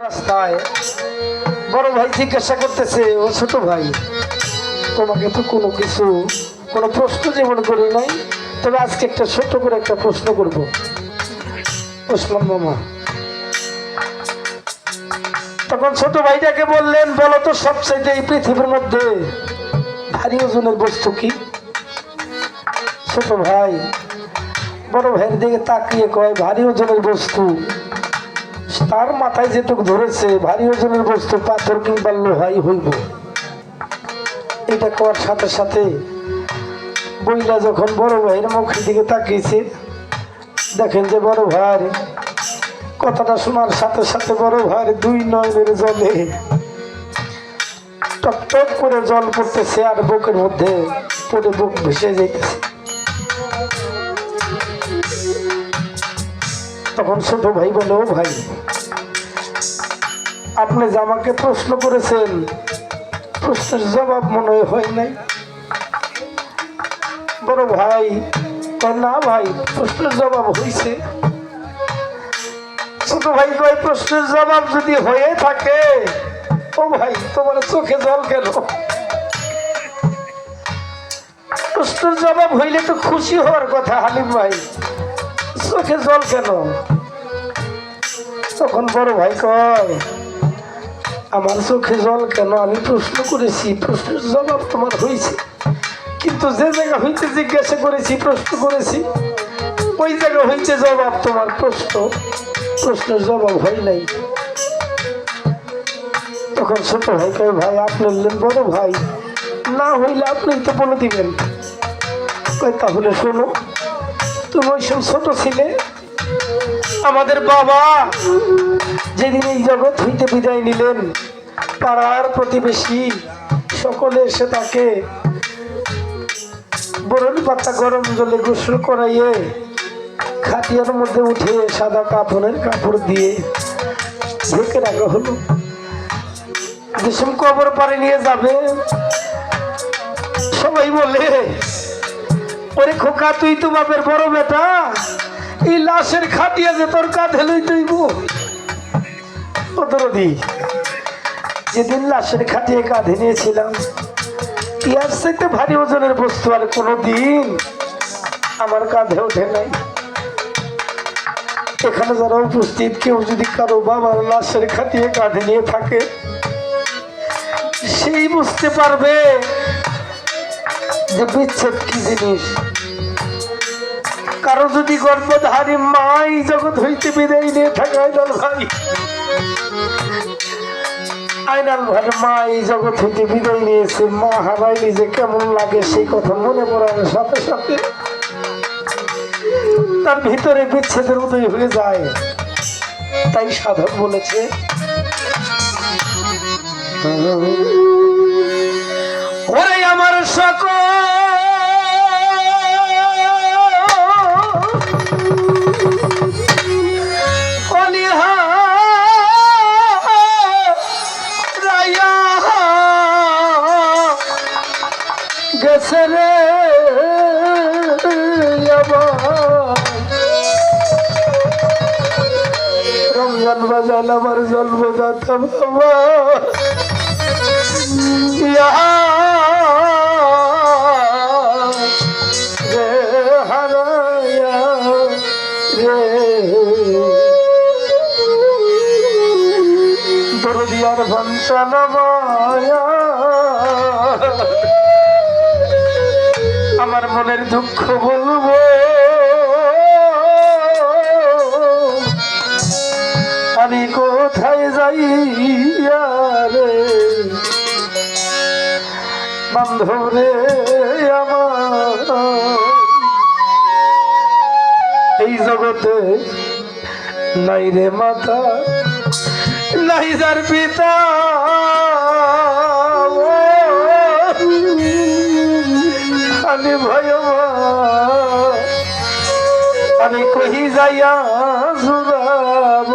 রাস্তায় বড় ভাই জিজ্ঞাসা করতেছে, ও ছোট ভাই, তোমাকে তো কোনো কিছু, কোনো প্রশ্ন যেমন করি নাই? তবে আজকে একটা ছোট করে একটা প্রশ্ন করব। ওসমান মামা। তখন ছোট ভাইটাকে বললেন, বলো তো সবচাইতে এই পৃথিবীর মধ্যে ভারী ওজনের বস্তু কি? ছোট ভাই বড় ভাইয়ের দিকে তাকিয়ে কয়, ভারী ওজনের বস্তু তার মাথায় যেটুক ধরেছে, ভারী ওজনের বস্তু, পাথর কিংবা লোহাই হইব। এটা করার সাথে সাথে বইলা যখন বড় ভাইয়ের মুখের দিকে তাকিয়েছে, দেখেন যে বড় ভাই, কথাটা শোনার সাথে সাথে বড় ভাইয়ের দুই নয়নের জলে টপ টপ করে জল পড়তেছে আর বুকের মধ্যে পড়ে বুক ভেসে যাইতেছে। তখন ছোট ভাই বলে, ও ভাই আপনি যে আমাকে প্রশ্ন করেছেন, প্রশ্নের জবাব মনে হয় নাই। বড় ভাই না ভাই, প্রশ্নের জবাব হয়েছে ছোট ভাই কয়, প্রশ্নের জবাব যদি হয়ে থাকে, ও ভাই, তোমার চোখে জল কেন? প্রশ্নের জবাব হইলে তো খুশি হওয়ার কথা, হালিম ভাই। চোখে জল কেন? তখন বড় ভাই কয় আমার চোখে জল কেন? আমি প্রশ্ন করেছি, প্রশ্নের জবাব তোমার হয়েছে। কিন্তু যে জায়গা হইতে জিজ্ঞাসা করেছি, প্রশ্ন করেছি, ওই জায়গা হইতে জবাব তোমার প্রশ্ন। প্রশ্নের জবাব হয় নাই। তখন ছোট ভাই কয়, ভাই, আপনি হলেন বড় ভাই। না হইলে আপনি তো বলে দিবেন। তাহলে শোনো, তুমি ওই সব ছোট ছিলে আমাদের বাবা। যেদিন এই জগৎ হইতে বিদায় নিলেন, পাড়ার প্রতিবেশী সকলে এসে তাকে বরণ পাতা গরম জলে গোসল করাইয়ে খাটিয়ার মধ্যে উঠে সাদা কাপড়ের কাপড় দিয়ে ঢেকে রাখা হলো। যেসব কবর পারে নিয়ে যাবে, সবাই বলে, ওরে খোকা, তুই তো বাপের বড় বেটা। এই লাশের খাটিয়া যে তোর কাঁধে লই তুইব। ও দরদি, যেদিন লাশের খাটিয়ে কাঁধে নিয়েছিলাম, ইয়ার চাইতে ভারী ওজনের বস্তু আর কোনো দিন আমার কাঁধে ওঠে নাই। এখানে যারা উপস্থিত, কেউ যদি কারও বাবার লাশের খাটিয়ে কাঁধে নিয়ে থাকে, সেই বুঝতে পারবে যে বিচ্ছেদ কি জিনিস। কারও যদি গর্ভধারী মাই জগৎ হইতে বিদায় নিয়ে থাকে আইনাল ভাই। আইনাল ভাই মা এই জগৎ হইতে বিদায় নিয়েছে। মা হারাইলি যে কেমন লাগে সেই কথা মনে পড়ার সাথে সাথে তার ভিতরে বিচ্ছেদের উদয় হয়ে যায়। তাই সাধক বলেছে আমার সকল রমজান আমার জন্মদাতা বাবা। রে হারায়া মায়া। আমার মনের দুঃখ বলব বান্ধবরে আমার। এই জগতে নাই রে মাতা, নাই যার পিতা। আমি ভয় আমি কহি যাইয়া জুড়াব